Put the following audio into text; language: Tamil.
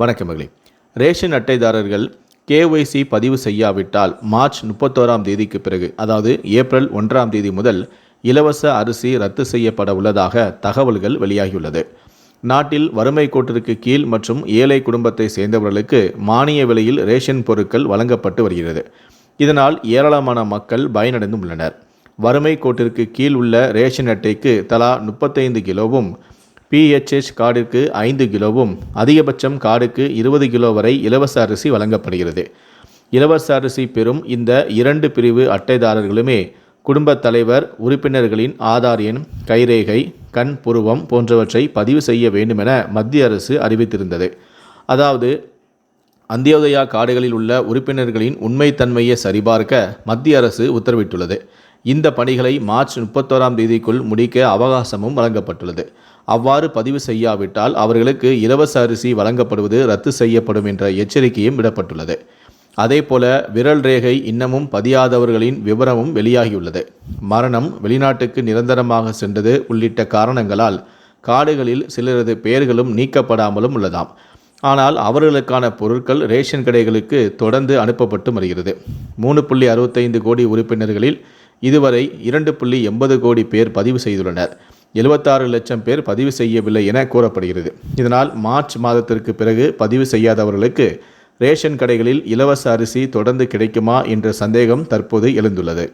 வணக்கம் மகளே. ரேஷன் அட்டைதாரர்கள் கேஒய்சி பதிவு செய்யாவிட்டால் மார்ச் முப்பத்தோராம் தேதிக்கு பிறகு அதாவது ஏப்ரல் ஒன்றாம் தேதி முதல் இலவச அரிசி ரத்து செய்யப்பட உள்ளதாக தகவல்கள் வெளியாகியுள்ளது. நாட்டில் வறுமை கோட்டிற்கு கீழ் மற்றும் ஏழை குடும்பத்தை சேர்ந்தவர்களுக்கு மானிய விலையில் ரேஷன் பொருட்கள் வழங்கப்பட்டு வருகிறது. இதனால் ஏராளமான மக்கள் பயனடைந்து உள்ளனர் வறுமை கோட்டிற்கு கீழ் உள்ள ரேஷன் அட்டைக்கு தலா முப்பத்தைந்து கிலோவும் பிஹெச்எச் கார்டிற்கு ஐந்து கிலோவும் அதிகபட்சம் கார்டுக்கு இருபது கிலோ வரை இலவச அரிசி வழங்கப்படுகிறது. இலவச அரிசி பெறும் இந்த இரண்டு பிரிவு அட்டைதாரர்களுமே குடும்பத் தலைவர் உறுப்பினர்களின் ஆதார் எண் கைரேகை கண் புருவம் போன்றவற்றை பதிவு செய்ய வேண்டுமென மத்திய அரசு அறிவித்திருந்தது. அதாவது அந்தியோதயா காடுகளில் உள்ள உறுப்பினர்களின் உண்மைத்தன்மையை சரிபார்க்க மத்திய அரசு உத்தரவிட்டுள்ளது. இந்த பணிகளை மார்ச் முப்பத்தோராம் தேதிக்குள் முடிக்க அவகாசமும் வழங்கப்பட்டுள்ளது. அவ்வாறு பதிவு செய்யாவிட்டால் அவர்களுக்கு இலவச அரிசி வழங்கப்படுவது ரத்து செய்யப்படும் என்ற எச்சரிக்கையும் விடப்பட்டுள்ளது. அதேபோல விரல் ரேகை இன்னமும் பதியாதவர்களின் விவரமும் வெளியாகியுள்ளது. மரணம் வெளிநாட்டுக்கு நிரந்தரமாக சென்றது உள்ளிட்ட காரணங்களால் காடுகளில் சிலரது பெயர்களும் நீக்கப்படாமலும் உள்ளதாம். ஆனால் அவர்களுக்கான பொருட்கள் ரேஷன் கடைகளுக்கு தொடர்ந்து அனுப்பப்பட்டு வருகிறது. மூணு புள்ளி அறுபத்தைந்து கோடி உறுப்பினர்களில் இதுவரை இரண்டு புள்ளி எண்பது கோடி பேர் பதிவு செய்துள்ளனர். எழுபத்தாறு லட்சம் பேர் பதிவு செய்யவில்லை என கூறப்படுகிறது. இதனால் மார்ச் மாதத்திற்கு பிறகு பதிவு செய்யாதவர்களுக்கு ரேஷன் கடைகளில் இலவச அரிசி தொடர்ந்து கிடைக்குமா என்ற சந்தேகம் தற்போது எழுந்துள்ளது.